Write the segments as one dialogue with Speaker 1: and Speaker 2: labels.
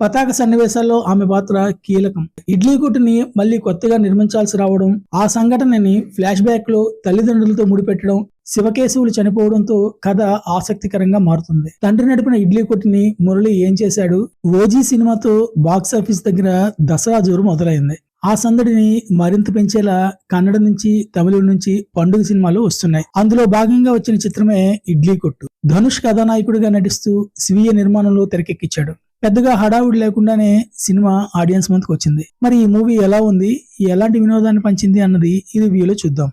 Speaker 1: పతాక సన్నివేశాల్లో ఆమె పాత్ర కీలకం. ఇడ్లీ కొట్టుని మళ్ళీ కొత్తగా నిర్మించాల్సి రావడం ఆ సంఘటనని ఫ్లాష్ బ్యాక్లో తల్లిదండ్రులతో ముడిపెట్టడం శివకేశవులు చనిపోవడంతో కథ ఆసక్తికరంగా మారుతుంది. తండ్రి నడిపిన ఇడ్లీ కొట్టుని మురళి ఏం చేశాడు? ఓజీ సినిమాతో బాక్స్ ఆఫీస్ దగ్గర దసరా జోరు మొదలైంది. ఆ సందడిని మరింత పెంచేలా కన్నడ నుంచి తమిళం నుంచి పండుగ సినిమాలు వస్తున్నాయి. అందులో భాగంగా వచ్చిన చిత్రమే ఇడ్లీ కొట్టు. ధనుష్ కథానాయకుడిగా నటిస్తూ స్వీయ నిర్మాణంలో తెరకెక్కించాడు. పెద్దగా హడావుడి లేకుండానే సినిమా ఆడియన్స్ ముందుకు వచ్చింది. మరి ఈ మూవీ ఎలా ఉంది? ఎలాంటి వినోదాన్ని పంచింది అన్నది ఈ రివ్యూలో చూద్దాం.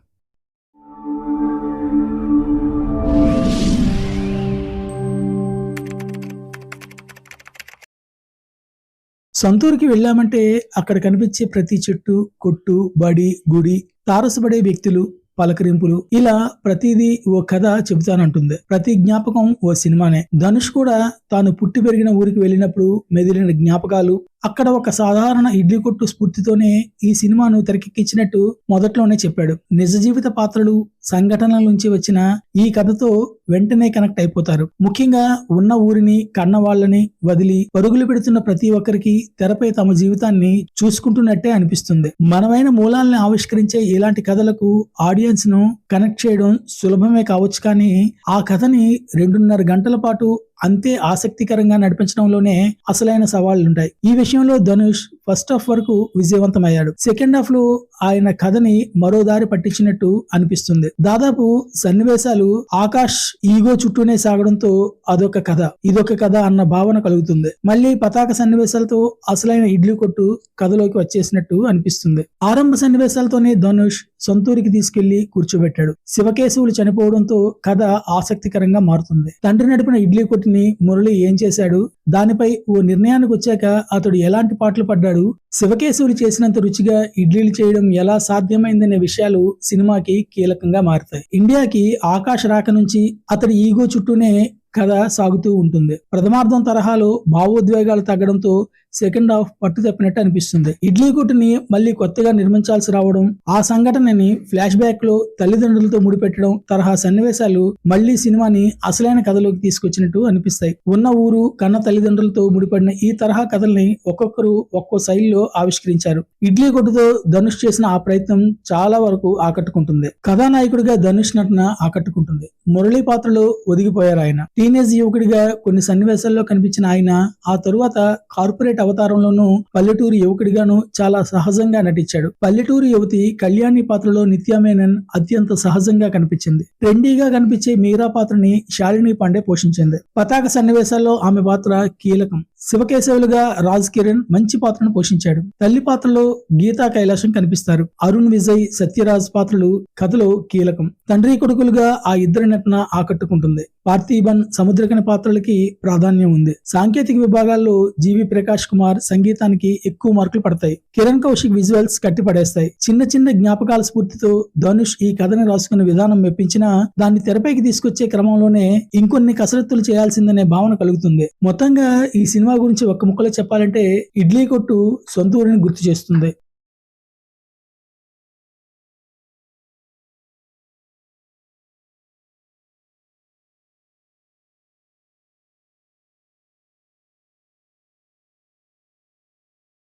Speaker 1: సొంతూరుకి వెళ్ళామంటే అక్కడ కనిపించే ప్రతి చెట్టు కొట్టు బడి గుడి తారసుపడే వ్యక్తులు పలకరింపులు. ఇలా ప్రతిదీ ఓ కథ చెబుతానంటుంది. ప్రతి జ్ఞాపకం ఓ సినిమానే. ధనుష్ కూడా తాను పుట్టి పెరిగిన ఊరికి వెళ్ళినప్పుడు మెదిలిన జ్ఞాపకాలు అక్కడ ఒక సాధారణ ఇడ్లీ కొట్టు స్ఫూర్తితోనే ఈ సినిమాను తెరకెక్కించినట్టు మొదట్లోనే చెప్పాడు. నిజ జీవిత పాత్రలు సంఘటనల నుంచి వచ్చిన ఈ కథతో వెంటనే కనెక్ట్ అయిపోతారు. ముఖ్యంగా ఉన్న ఊరిని కన్న వాళ్ళని వదిలి పరుగులు పెడుతున్న ప్రతి ఒక్కరికి తెరపై తమ జీవితాన్ని చూసుకుంటున్నట్టే అనిపిస్తుంది. మనమైన మూలాలను ఆవిష్కరించే ఇలాంటి కథలకు ఆడియన్స్ను కనెక్ట్ చేయడం సులభమే కావచ్చు కానీ ఆ కథని రెండున్నర గంటల పాటు అంతే ఆసక్తికరంగా నడిపించడంలోనే అసలైన సవాళ్ళుంటాయి. ఈ విషయంలో ధనుష్ ఫస్ట్ హాఫ్ వరకు విజయవంతమయ్యాడు. సెకండ్ హాఫ్లో ఆయన కథని మరో దారి పట్టించినట్టు అనిపిస్తుంది. దాదాపు సన్నివేశాలు ఆకాష్ ఈగో చుట్టూనే సాగడంతో అదొక కథ ఇదొక కథ అన్న భావన కలుగుతుంది. మళ్ళీ పతాక సన్నివేశాలతో అసలైన ఇడ్లీ కొట్టు కథలోకి వచ్చేసినట్టు అనిపిస్తుంది. ఆరంభ సన్నివేశాలతోనే ధనుష్ సొంతూరికి తీసుకెళ్ళి కూర్చోబెట్టాడు. శివకేశవులు చనిపోవడంతో కథ ఆసక్తికరంగా మారుతుంది. తండ్రి నడిపిన ఇడ్లీ కొట్టిని మురళి ఏం చేశాడు? దానిపై ఓ నిర్ణయానికి వచ్చాక అతడు ఎలాంటి పాటలు పడ్డాడు శివకేశవులు చేసినంత రుచిగా ఇడ్లీలు చేయడం ఎలా సాధ్యమైందనే విషయాలు సినిమాకి కీలకంగా మారుతాయి. ఇండియాకి ఆకాష్ రాక నుంచి అతడి ఈగో చుట్టూనే కథ సాగుతూ ఉంటుంది. ప్రథమార్థం తరహాలో భావోద్వేగాలు తగ్గడంతో సెకండ్ హాఫ్ పట్టు తప్పినట్టు అనిపిస్తుంది. ఇడ్లీ కొట్టుని మళ్ళీ కొత్తగా నిర్మించాల్సి రావడం ఆ సంఘటనని ఫ్లాష్ బ్యాక్లో తల్లిదండ్రులతో ముడిపెట్టడం తరహా సన్నివేశాలు మళ్ళీ సినిమాని అసలైన కథలోకి తీసుకొచ్చినట్టు అనిపిస్తాయి. ఉన్న ఊరు కన్న తల్లిదండ్రులతో ముడిపడిన ఈ తరహా కథల్ని ఒక్కొక్కరు ఒక్కో శైలిలో ఆవిష్కరించారు. ఇడ్లీ కొట్టుతో ధనుష్ చేసిన ఆ ప్రయత్నం చాలా వరకు ఆకట్టుకుంటుంది. కథానాయకుడిగా ధనుష్ నటన ఆకట్టుకుంటుంది. మురళీ పాత్రలో ఒదిగిపోయారు ఆయన. టీనేజ్ యువకుడిగా కొన్ని సన్నివేశాల్లో కనిపించిన ఆయన ఆ తరువాత కార్పొరేట్ అవతారంలోనూ పల్లెటూరు యువకుడిగాను చాలా సహజంగా నటించాడు. పల్లెటూరు యువతి కళ్యాణి పాత్రలో నిత్యా మేనన్ అత్యంత సహజంగా కనిపించింది. ట్రెండీగా కనిపించే మీరా పాత్రని శాలిని పాండే పోషించింది. పతాక సన్నివేశాల్లో ఆమె పాత్ర కీలకం. శివకేశవులుగా రాజ్ కిరణ్ మంచి పాత్రను పోషించాడు. తల్లి పాత్రలో గీతా కైలాసం కనిపిస్తారు. అరుణ్ విజయ్ సత్యరాజ్ పాత్రలు కథలో కీలకం. తండ్రి కొడుకులుగా ఆ ఇద్దరి నటన ఆకట్టుకుంటుంది. పార్థీబన్ సముద్రకని పాత్రలకి ప్రాధాన్యం ఉంది. సాంకేతిక విభాగాల్లో జీవి ప్రకాష్ కుమార్ సంగీతానికి ఎక్కువ మార్కులు పడతాయి. కిరణ్ కౌశిక్ విజువల్స్ కట్టిపడేస్తాయి. చిన్న చిన్న జ్ఞాపకాల స్ఫూర్తితో ధనుష్ ఈ కథని రాసుకున్న విధానం మెప్పించినా దాన్ని తెరపైకి తీసుకొచ్చే క్రమంలోనే ఇంకొన్ని కసరత్తులు చేయాల్సిందనే భావన కలుగుతుంది. మొత్తంగా ఈ సినిమా సినిమా గురించి ఒక్క ముక్కలో చెప్పాలంటే ఇడ్లీ కొట్టు సొంత ఊరిని గుర్తు చేస్తుంది.